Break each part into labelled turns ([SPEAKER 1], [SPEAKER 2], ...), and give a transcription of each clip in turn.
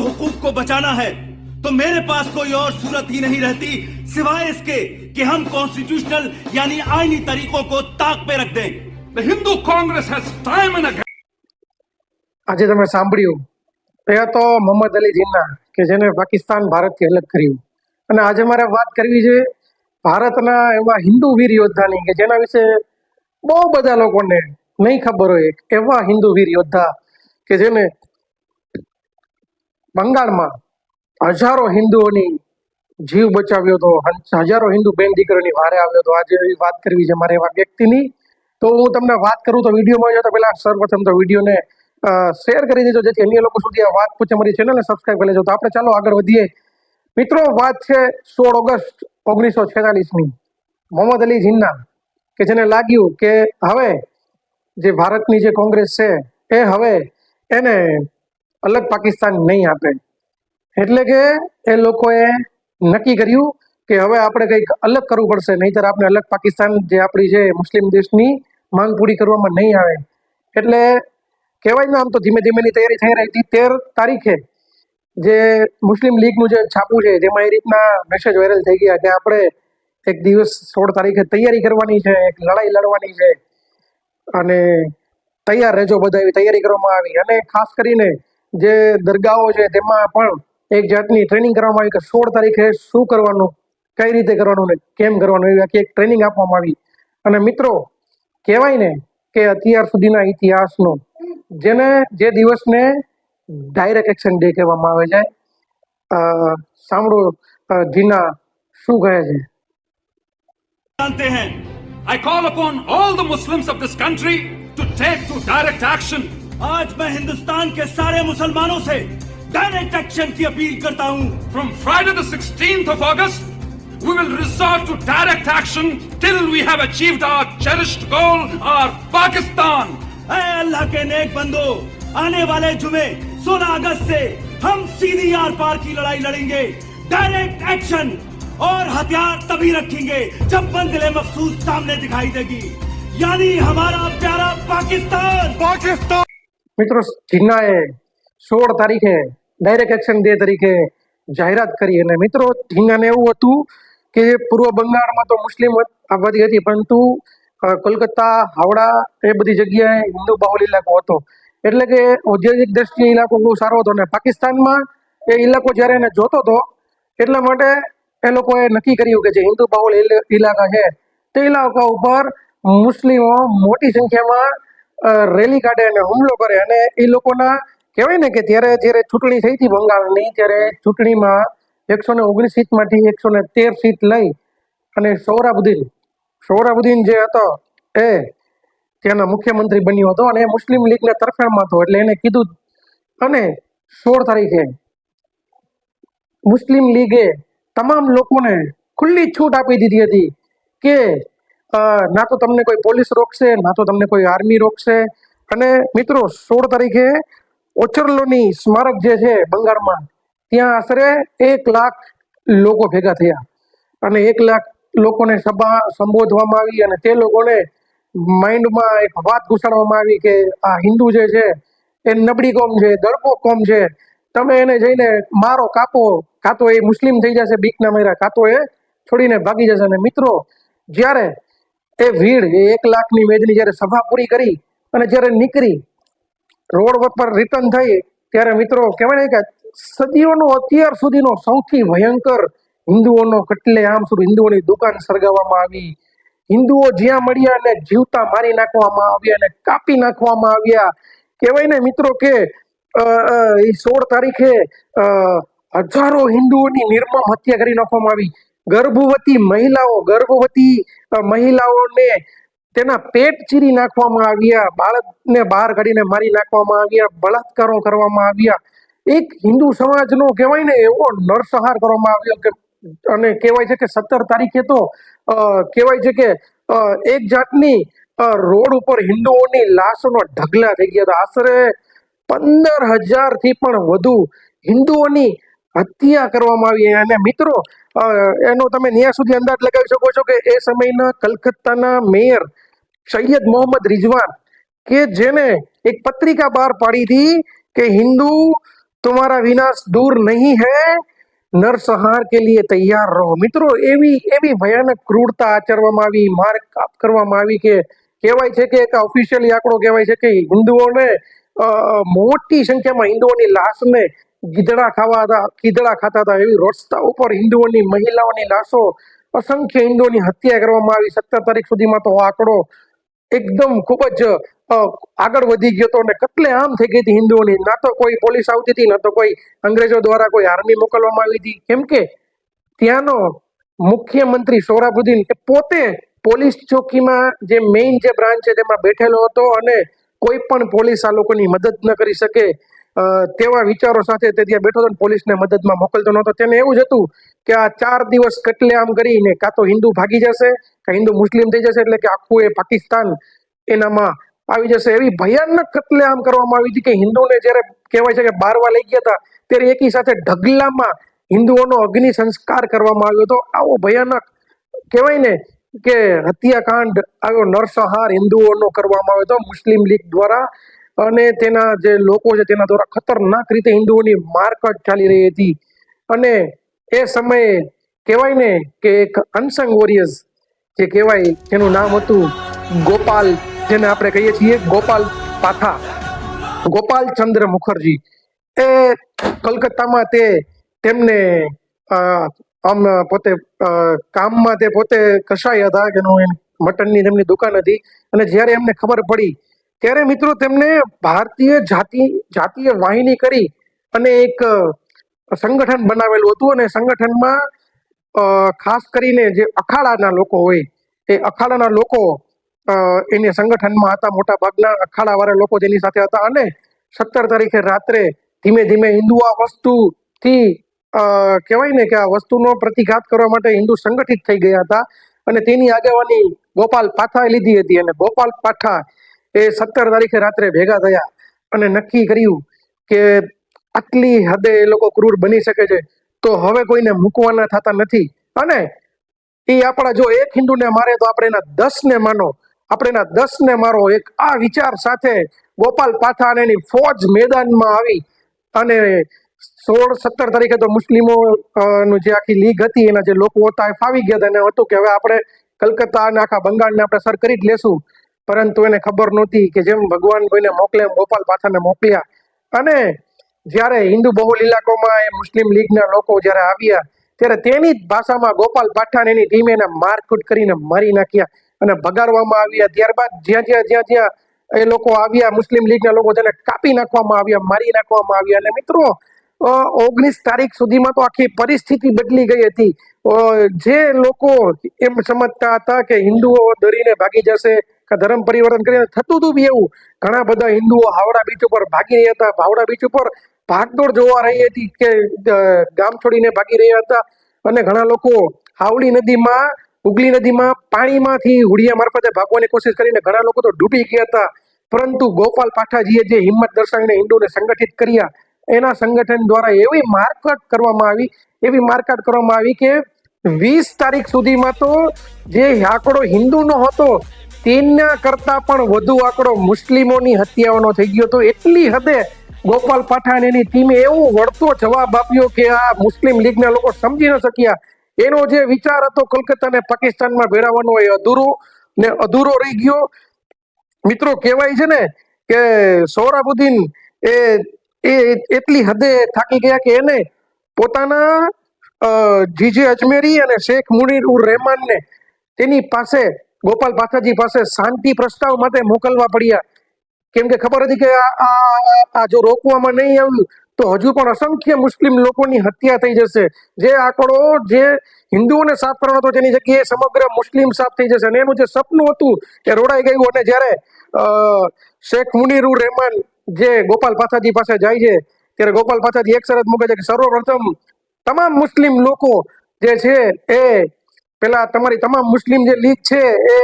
[SPEAKER 1] حقوق کو بچانا ہے تو میرے پاس کوئی اور صورت ہی نہیں رہتی سوائے اس کے کہ ہم کانسٹیٹیوشنل
[SPEAKER 2] یعنی آئینی طریقوں کو تاک پہ رکھ
[SPEAKER 3] دیں۔ ہندو کا એ તો મોહમ્મદ અલી જીન્ના, કે જેને પાકિસ્તાન ભારતથી અલગ કર્યું. અને આજે મારે વાત કરવી છે ભારતના એવા હિન્દુ વીર યોદ્ધાની, કે જેના વિશે બહુ બધા લોકોને નહીં ખબર હોય એવા હિન્દુ વીર યોદ્ધા, કે જેને બંગાળમાં હજારો હિન્દુઓની જીવ બચાવ્યો હતો હજારો હિન્દુ બેન દીકરીઓની વારે આવ્યો હતો. આજે એવી વાત કરવી છે મારે એવા વ્યક્તિની. તો હું તમને વાત કરું તો વિડીયોમાં જો તો પહેલા સર્વપ્રથમ તો વિડીયોને શેર કરી દેજો, જેથી અન્ય લોકો સુધી આ વાત પૂછે મારી ચેનલને સબસ્ક્રાઇબ કરી લેજો. તો આપણે ચાલો આગળ વધીએ. મિત્રો, વાત છે સોળ ઓગસ્ટ ઓગણીસો છેતાલીસની મોહમ્મદ અલી જિન્ના, કે જેને લાગ્યું કે હવે જે ભારતની જે કોંગ્રેસ છે, એ હવે એને અલગ પાકિસ્તાન નહીં આપે. એટલે કે એ લોકોએ નક્કી કર્યું કે હવે આપણે કંઈક અલગ કરવું પડશે, નહીંતર આપણે અલગ પાકિસ્તાન જે આપણી છે મુસ્લિમ દેશની માંગ પૂરી કરવામાં નહીં આવે. એટલે કહેવાય ને આમ તો ધીમે ધીમેની તૈયારી થઈ રહી હતી. તેર તારીખે જે મુસ્લિમ લીગનું જે છાપું છે, જેમાં એ રીતના મેસેજ વાયરલ થઈ ગયા કે આપણે એક દિવસ સોળ તારીખે તૈયારી કરવાની છે, એક લડાઈ લડવાની છે અને તૈયાર રહેજો બધા એવી તૈયારી કરવામાં આવી. અને ખાસ કરીને જે દરગાહો છે, તેમાં પણ એક જાતની ટ્રેનિંગ કરવામાં આવી કે સોળ તારીખે શું કરવાનું, કઈ રીતે કરવાનું ને કેમ કરવાનું, એવી આખી એક ટ્રેનિંગ આપવામાં આવી. અને મિત્રો, કહેવાય ને કે અત્યાર સુધીના ઇતિહાસનો જેને જે દિવસને ડાયરેક્ટ એક્શન ડે કહેવામાં આવે છે અ, સાંભળો અ, જીના શું કહે છે
[SPEAKER 1] जानते हैं
[SPEAKER 2] I call upon all the Muslims of this country to take to direct action
[SPEAKER 1] आज मैं हिंदुस्तान के सारे मुसलमानों से डायरेक्ट एक्शन की अपील करता हूँ
[SPEAKER 2] From Friday the 16th of August, we will resort to direct action till we have achieved our cherished goal, our Pakistan.
[SPEAKER 1] اے اللہ کے نیک بندو آنے والے جمعے سولہ اگست سے ہم سیدھی آر پار کی لڑائی لڑیں گے۔ ڈائریکٹ ایکشن اور ہتھیار تبھی رکھیں گے جب منزل مخصوص سامنے دکھائی دے گی۔ یعنی ہمارا پیارا پاکستان۔ پاکستان۔
[SPEAKER 3] મિત્રો ચીના ڈائریکٹ ایکشن તારીખે تاریخ એક્શન ડે તરીકે જાહેરાત કરી અને મિત્રો ચીનાને એવું હતું કે પૂર્વ બંગાળમાં તો મુસ્લિમ આબાદી હતી પરંતુ કોલકાતા, હાવડા એ બધી જગ્યાએ હિન્દુ બાહુલ ઇલાકો હતો. એટલે કે ઔદ્યોગિક દ્રષ્ટિએ ઇલાકો બહુ સારો હતો અને પાકિસ્તાનમાં એ ઇલાકો જ્યારે એને જોતો હતો, એટલા માટે એ લોકોએ નક્કી કર્યું કે જે હિન્દુ બાહુલ ઇલ- ઇલાકા છે, તે ઇલાકા ઉપર મુસ્લિમો મોટી સંખ્યામાં રેલી કાઢે અને હુમલો કરે અને એ લોકોના કહેવાય ને કે ત્યારે જ્યારે ચૂંટણી થઈ હતી બંગાળની, ત્યારે ચૂંટણીમાં એકસો ને ઓગણીસ સીટમાંથી એકસો ને તેર સીટ લઈ અને સૌરાબુદ્દીન સૌરાબુદ્દીન જે હતો, એ ત્યાંના મુખ્યમંત્રી બન્યો હતો અને એ મુસ્લિમ લીગને તરફેણમાં હતો એટલે એને કીધું અને સોળ તારીખે મુસ્લિમ લીગે તમામ લોકોને ખુલ્લી છૂટ આપી દીધી હતી કે ના તો તમને કોઈ પોલીસ રોકશે, ના તો તમને કોઈ આર્મી રોકશે. અને મિત્રો, સોળ તારીખે ઓચરલોની સ્મારક જે છે બંગાળમાં, ત્યાં આશરે એક લાખ લોકો ભેગા થયા. અને એક લાખ લોકોને સભા સંબોધવામાં આવી અને તે લોકોને માઇન્ડમાં એક વાત ઘુસાડવામાં આવી કે આ હિન્દુ જે છે, એ નબળી કોમ છે દળપો કોમ છે. તમે એને જઈને મારો કાપો, કાં તો એ મુસ્લિમ થઈ જશે, બીકના મેરા, કાં તો એ છોડીને ભાગી જશે. અને મિત્રો, જ્યારે એ ભીડ, એ એક લાખની મેદની જ્યારે સભા પૂરી કરી અને જ્યારે નીકળી, રોડ પર રિટર્ન થઈ, ત્યારે મિત્રો, કહેવાય કે સદીઓનો અત્યાર સુધીનો સૌથી ભયંકર હિન્દુઓનો કટલે આમ સુધી હિન્દુઓની દુકાન સળગાવવામાં આવી. હિન્દુઓ જ્યાં મળ્યા અને જીવતા મારી નાખવામાં આવ્યા અને કાપી નાખવામાં આવ્યા. કહેવાય ને મિત્રો કે સોળ તારીખે હજારો હિન્દુઓની નિર્મમ હત્યા કરી નાખવામાં આવી. ગર્ભવતી મહિલાઓ, ગર્ભવતી મહિલાઓને તેના પેટ ચીરી નાખવામાં આવ્યા, બાળકને બહાર કાઢીને મારી નાખવામાં આવ્યા, બળાત્કારો કરવામાં આવ્યા. એક હિન્દુ સમાજનો કહેવાય ને એવો નરસંહાર કરવામાં આવ્યો કે અને કહેવાય છે કે સત્તર તારીખે તો કહેવાય છે કે એક જાતની રોડ ઉપર હિન્દુઓની લાશોનો ઢગલા થઈ ગયા હતા. આશરે પંદર હજારથી પણ વધુ હિન્દુઓની હત્યા કરવામાં આવી અને મિત્રો એનો તમે ન્યાય સુધી અંદાજ લગાવી શકો છો કે એ સમયના કલકત્તાના મેયર સૈયદ મોહમ્મદ રિઝવાન કે જેને એક પત્રિકા બહાર પાડી હતી કે, હિન્દુ, તમારા વિનાશ દૂર નહીં હૈ નરસંહાર કે લીએ તૈયાર રહો. મિત્રો, એવી એવી ભયાનક ક્રૂરતા આચરવામાં આવી, માર કાપ કરવામાં આવી કે કહેવાય છે કે એક ઓફિશિયલી આંકડો કહેવાય છે કે હિન્દુઓને મોટી સંખ્યામાં હિન્દુઓની લાશને ગીધડા ખાવા હતા ગીદડા ખાતા હતા. એવી રસ્તા ઉપર હિન્દુઓની મહિલાઓની લાશો અસંખ્ય હિન્દુઓની હત્યા કરવામાં આવી. સત્તર તારીખ સુધીમાં તો આંકડો એકદમ ખૂબ જ આગળ વધી ગયો હતો અને કતલે આમ થઈ ગઈ હતી હિન્દુઓની. ના તો કોઈ પોલીસ આવતી હતી, ના તો કોઈ અંગ્રેજો દ્વારા કોઈ આર્મી મોકલવામાં આવી હતી. કેમ કે ત્યાંનો મુખ્યમંત્રી સોરાબુદ્દીન એ પોતે પોલીસ ચોકીમાં જે મેઇન જે બ્રાન્ચ છે તેમાં બેઠેલો હતો અને કોઈ પણ પોલીસ આ લોકોની મદદ ન કરી શકે. તેવા વિચારો સાથે તે ત્યાં બેઠો હતો પોલીસને મદદમાં મોકલતો નહોતો. તેને એવું જ હતું કે આ ચાર દિવસ કટલેઆમ કરીને કાં તો હિન્દુ ભાગી જશે, કાં હિન્દુ મુસ્લિમ થઈ જશે એટલે કે આખું એ પાકિસ્તાન એનામાં આવી જશે. એવી ભયાનક કતલેઆમ કરવામાં આવી હતી કે હિન્દુને જ્યારે કહેવાય છે કે બારવા લઈ ગયા હતા, ત્યારે એકી સાથે ઢગલામાં હિન્દુઓનો અગ્નિ સંસ્કાર કરવામાં આવ્યો હતો. આવો ભયાનક કહેવાય ને કે હત્યાકાંડ આવ્યો. નરસંહાર હિન્દુઓનો કરવામાં આવ્યો હતો. મુસ્લિમ લીગ દ્વારા અને તેના જે લોકો છે, તેના દ્વારા ખતરનાક રીતે હિન્દુઓની મારકટ ચાલી રહી હતી. અને એ સમયે કહેવાય ને કે એક અનસંગ વોરિયર્સ જે કહેવાય, જેનું નામ હતું ગોપાલ, જેને આપણે કહીએ છીએ ગોપાલ પાથા, ગોપાલ ચંદ્ર મુખર્જી. એ કલકત્તામાં તે તેમને આમ પોતે કામમાં તે પોતે કસાઈ હતા એનું મટનની તેમની દુકાન હતી. અને જ્યારે એમને ખબર પડી ત્યારે મિત્રો તેમને ભારતીય જાતિ, જાતીય વાહિની કરી અને એક સંગઠન બનાવેલું હતું અને સંગઠનમાં ખાસ કરીને જે અખાડાના લોકો હોય, એ અખાડાના લોકો એને સંગઠનમાં હતા મોટા ભાગના અખાડાવાળા લોકો જેની સાથે હતા અને સત્તર તારીખે રાત્રે ધીમે ધીમે હિન્દુ આ વસ્તુથી કહેવાય ને કે આ વસ્તુનો પ્રતિઘાત કરવા માટે હિન્દુ સંગઠિત થઈ ગયા હતા અને તેની આગેવાની ગોપાલ પાઠાએ લીધી હતી અને ગોપાલ પાઠા એ સત્તર તારીખે રાત્રે ભેગા થયા અને નક્કી કર્યું કે આટલી હદે એ લોકો ક્રૂર બની શકે છે. તો હવે કોઈને મૂકવાના થતા નથી. અને એ આપણા જો એક હિન્દુને મારે તો આપણે એના દસ ને માનો. આપણે એના દસ ને મારો એક આ વિચાર સાથે ગોપાલ પાથા અને એની ફોજ મેદાનમાં આવી અને સોળ સત્તર તારીખે તો મુસ્લિમો નું જે આખી લીગ હતી, એના જે લોકો હતા એ ફાવી ગયા હતા, અને હતું કે હવે આપણે કલકત્તા અને આખા બંગાળને આપણે સર કરી જ લેશું. પરંતુ એને ખબર નહોતી કે જેમ ભગવાન કોઈને મોકલે એમ ગોપાલ પાઠાને મોકલ્યા. અને જ્યારે હિન્દુ બહુલ ઇલાકોમાં એ મુસ્લિમ લીગના લોકો જ્યારે આવ્યા, ત્યારે તેની જ ભાષામાં ગોપાલ પાઠાને એની ટીમે એને મારકૂટ કરીને મારી નાખ્યા અને ભગાડવામાં આવ્યા. ત્યારબાદ જ્યાં જ્યાં જ્યાં જ્યાં એ લોકો આવ્યા, મુસ્લિમ લીગના લોકો તેને કાપી નાખવામાં આવ્યા, મારી નાખવામાં આવ્યા. અને મિત્રો ઓગણીસ તારીખ સુધીમાં તો આખી પરિસ્થિતિ બદલી ગઈ હતી. જે લોકો એમ સમજતા હતા કે હિન્દુઓ ડરીને ભાગી જશે કે ધર્મ પરિવર્તન કરીને થતું હતું બી એવું. ઘણા બધા હિન્દુઓ હાવડા બીચ ઉપર ભાગી રહ્યા હતા. હાવડા બીચ ઉપર ભાગદોડ જોવા રહી હતી કે ગામ છોડીને ભાગી રહ્યા હતા. અને ઘણા લોકો હાવડી નદીમાં ઉગલી નદીમાં પાણીમાંથી હુડિયા મારફતે ભાગવાની કોશિશ કરીને ઘણા લોકો તો ડૂબી ગયા હતા. પરંતુ ગોપાલ પાઠાજીએ જે હિંમત દર્શાવીને હિન્દુને સંગઠિત કર્યા, એના સંગઠન દ્વારા એવી મારકટ કરવામાં આવી, એવી મારકટ કરવામાં આવી કે વીસ તારીખ સુધીમાં તો જે આંકડો હિન્દુનો હતો તેના કરતા પણ વધુ આંકડો મુસ્લિમોની હત્યાઓનો થઈ ગયો હતો એટલી હદે ગોપાલ પાઠાણ એની ટીમે એવો વળતો જવાબ આપ્યો કે આ મુસ્લિમ લીગના લોકો સમજી ન શક્યા. એનો જે વિચાર હતો કલકત્તાને પાકિસ્તાનમાં ભેળવવાનો એ અધૂરો ને અધૂરો રહી ગયો. મિત્રો, કહેવાય છે ને કે સોહરાબુદ્દીન એ એ એટલી હદે થાકી ગયા કે એને પોતાના જીજે અજમેરી અને શેખ મુનીર ઉર રહેમાનને તેની પાસે ગોપાલ પાથાજી પાસે શાંતિ પ્રસ્તાવ માટે મોકલવા પડ્યા. કેમ કે ખબર હતી કે આ જો રોકવામાં નહીં આવ્યું, તો હજુ પણ અસંખ્ય મુસ્લિમ લોકોની હત્યા થઈ જશે. જે આંકડો, જે હિન્દુઓને સાફ કરવાનો હતો તેની જગ્યાએ સમગ્ર મુસ્લિમ સાફ થઈ જશે. અને એનું જે સપનું હતું એ રોડાઈ ગયું અને જ્યારે શેખ મુનીરુર રહેમાન જે ગોપાલ પાથાજી પાસે જાય છે, ત્યારે ગોપાલ પાથાજી એક શરત મૂકે છે કે સર્વપ્રથમ તમામ મુસ્લિમ લોકો જે છે એ પેલા તમારી તમામ મુસ્લિમ જે લીગ છે એ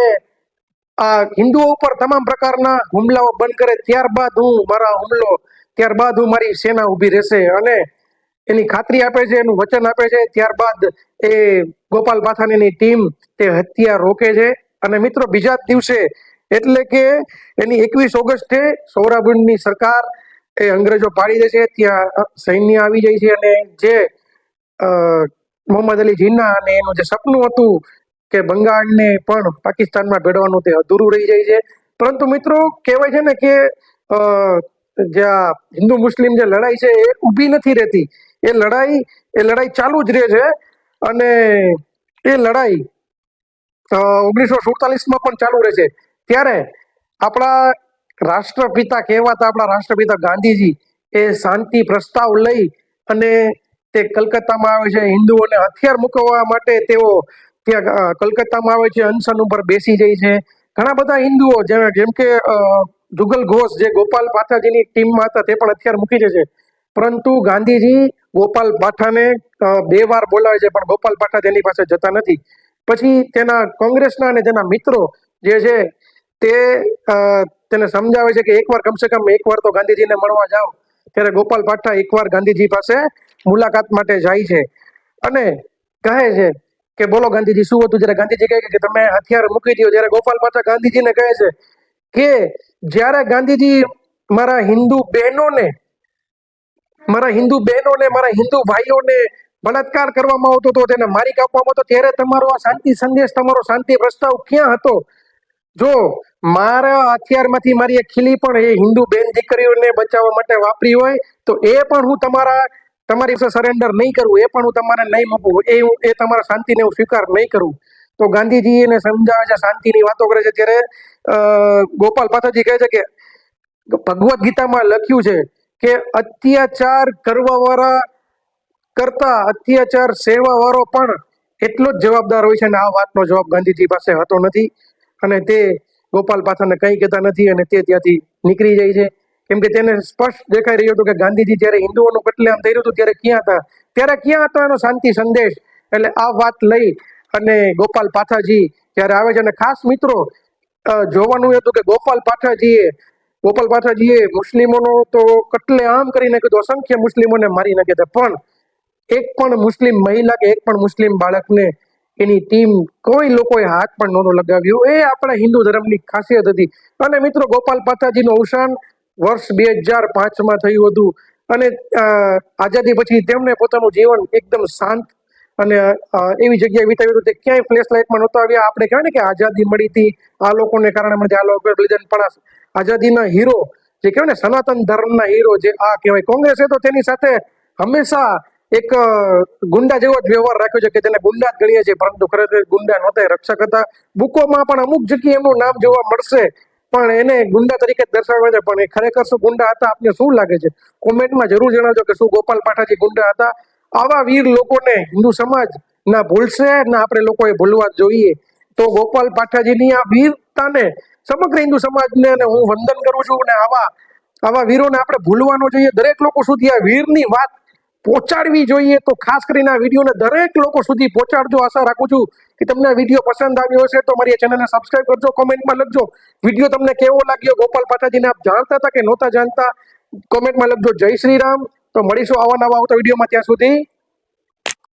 [SPEAKER 3] આ હિન્દુઓ ઉપર તમામ પ્રકારના હુમલાઓ બંધ કરે. ત્યારબાદ હું મારા હુમલો, ત્યારબાદ હું મારી સેના ઊભી રહેશે અને એની ખાતરી આપે છે, એનું વચન આપે છે. ત્યારબાદ એ ગોપાલ પાથાનીની ટીમ તે હત્યા રોકે છે. અને મિત્રો, બીજા જ દિવસે એટલે કે એની એકવીસ ઓગસ્ટે સૌરાબુંડની સરકાર એ અંગ્રેજો પાડી દે છે ત્યાં સૈન્ય આવી જાય છે અને જે મોહમ્મદ અલી જીના અને એનું જે સપનું હતું કે બંગાળને પણ પાકિસ્તાનમાં ભેળવાનું તે અધૂરું રહી જાય છે. પરંતુ મિત્રો, કહેવાય છે ને કે જે હિન્દુ મુસ્લિમ જે લડાઈ છે, એ ઊભી નથી રહેતી. એ લડાઈ એ લડાઈ ચાલુ જ રહે છે અને એ લડાઈ ઓગણીસો સુડતાલીસમાં પણ ચાલુ રહે છે. ત્યારે આપણા રાષ્ટ્રપિતા કહેવાતા આપણા રાષ્ટ્રપિતા ગાંધીજી એ શાંતિ પ્રસ્તાવ લઈ અને તે કલકત્તામાં આવે છે, હિન્દુઓને હથિયાર મૂકવા માટે તેઓ ત્યાં કલકત્તામાં આવે છે, અનશન ઉપર બેસી જાય છે. ઘણા બધા હિન્દુઓ જેમ કે જુગલ ઘોષ જે ગોપાલ પાઠાજીની ટીમમાં હતા, તે પણ હથિયાર મૂકી જશે પરંતુ ગાંધીજી ગોપાલ પાઠાને બે વાર બોલાવે છે, પણ ગોપાલ પાઠા તેની પાસે જતા નથી. પછી તેના કોંગ્રેસના અને તેના મિત્રો જે છે, તે તેને સમજાવે છે કે એકવાર કમસે કમ એકવાર તો ગાંધીજીને મળવા જાઓ. ત્યારે ગોપાલ પાઠા એકવાર ગાંધીજી પાસે મુલાકાત માટે જાય છે. અને કહે છે કે, બોલો ગાંધીજી, શું હતું? જ્યારે ગાંધીજી કહે કે તમે હથિયાર મૂકી દો જ્યારે ગોપાલ પાછા ગાંધીજીને કહે છે કે, જ્યારે ગાંધીજી મારા હિન્દુ બહેનોને, મારા હિન્દુ બહેનોને, મારા હિન્દુ ભાઈઓને બળાત્કાર કરવામાં આવતો હતો, તેને મારી કાપવામાં આવતો, ત્યારે તમારો આ શાંતિ સંદેશ, તમારો શાંતિ પ્રસ્તાવ ક્યાં હતો? જો મારા હથિયારમાંથી મારી એક ખીલી પણ એ હિન્દુ બેન દીકરીઓને બચાવવા માટે વાપરી હોય, તો એ પણ હું તમારા તમારી સરેન્ડર નહીં કરવું, એ પણ હું તમારે નહીં મૂકું એ એ તમારા શાંતિને હું સ્વીકાર નહીં કરું. તો ગાંધીજી એને સમજાવે છે, શાંતિની વાતો કરે છે, ત્યારે ગોપાલ પાઠાજી કહે છે કે, ભગવદ્ ગીતામાં લખ્યું છે કે અત્યાચાર કરવાવાળા કરતા અત્યાચાર સેવાવાળો પણ એટલો જ જવાબદાર હોય છે, અને આ વાતનો જવાબ ગાંધીજી પાસે હતો નથી. અને તે ગોપાલ પાથાને કંઈ કહેતા નથી, અને તે ત્યાંથી નીકળી જાય છે. કેમ કે તેને સ્પષ્ટ દેખાઈ રહ્યું હતું કે ગાંધીજી જ્યારે હિન્દુઓનું કતલેઆમ થઈ રહ્યું હતું ત્યારે ક્યાં હતા? ત્યારે ક્યાં હતો એનો શાંતિ સંદેશ? એટલે આ વાત લઈ અને ગોપાલ પાઠાજી જ્યારે આવે છે અને ખાસ મિત્રો જોવાનું હતું કે ગોપાલ પાઠાજીએ ગોપાલ પાઠાજીએ મુસ્લિમોનો તો કટલે આમ કરી નાખ્યું હતું, અસંખ્ય મુસ્લિમોને મારી નાખ્યા પણ એક પણ મુસ્લિમ મહિલા કે એક પણ મુસ્લિમ બાળકને એની ટીમ કોઈ લોકોએ હાથ પણ નહોતો લગાવ્યો. એ આપણા હિન્દુ ધર્મની ખાસિયત હતી. અને મિત્રો, ગોપાલ પાઠાજીનું અવસાન વર્ષ બે હજાર પાંચમાં થયું હતું. અને આઝાદી પછી તેમણે પોતાનું જીવન એકદમ શાંત અને એવી જગ્યાએ વિતાવ્યું હતું. તે ક્યાંય ફ્લેશ લાઇટમાં નહોતા આવ્યા. આપણે કહેવાય ને કે આઝાદી મળી હતી. આ લોકોને કારણે મળી આ લોકો બલિદાન પણ આઝાદીના હીરો, જે કહેવાય ને સનાતન ધર્મના હીરો જે આ કહેવાય. કોંગ્રેસે તો તેની સાથે હંમેશા એક ગુંડા જેવો જ વ્યવહાર રાખ્યો છે કે તેને ગુંડા જ ગણીએ છીએ. પરંતુ ખરેખર ગુંડા નહોતા રક્ષક હતા. બુકોમાં પણ અમુક જગ્યાએ એમનું નામ જોવા મળશે. પણ એને ગુંડા તરીકે જ દર્શાવે છે. પણ એ ખરેખર શું ગુંડા હતા? આપને શું લાગે છે? કોમેન્ટમાં જરૂર જણાવજો કે શું ગોપાલ પાઠાજી ગુંડા હતા? આવા વીર લોકોને હિન્દુ સમાજ ના ભૂલશે, ના આપણે લોકોએ ભૂલવા જોઈએ. તો ગોપાલ પાઠાજીની આ વીરતાને સમગ્ર હિન્દુ સમાજને અને હું વંદન કરું છું. અને આવા આવા વીરોને આપણે ભૂલવાનો જોઈએ. દરેક લોકો સુધી આ વીરની વાત પહોંચાડવી જોઈએ તો ખાસ કરીને આ વિડીયોને દરેક લોકો સુધી પહોંચાડજો. આશા રાખું છું કે તમને વીડિયો પસંદ આવ્યો હશે તો મારી ચેનલને સબસ્ક્રાઇબ કરજો, કોમેન્ટમાં લખજો. વીડિયો તમને કેવો લાગ્યો? ગોપાલ પાઠાજીને આપ જાણતા હતા કે નહોતા જાણતા? કોમેન્ટમાં લખજો, જય શ્રી રામ. તો મળીશું આવા નવા આવતા વિડીયોમાં ત્યાં સુધી.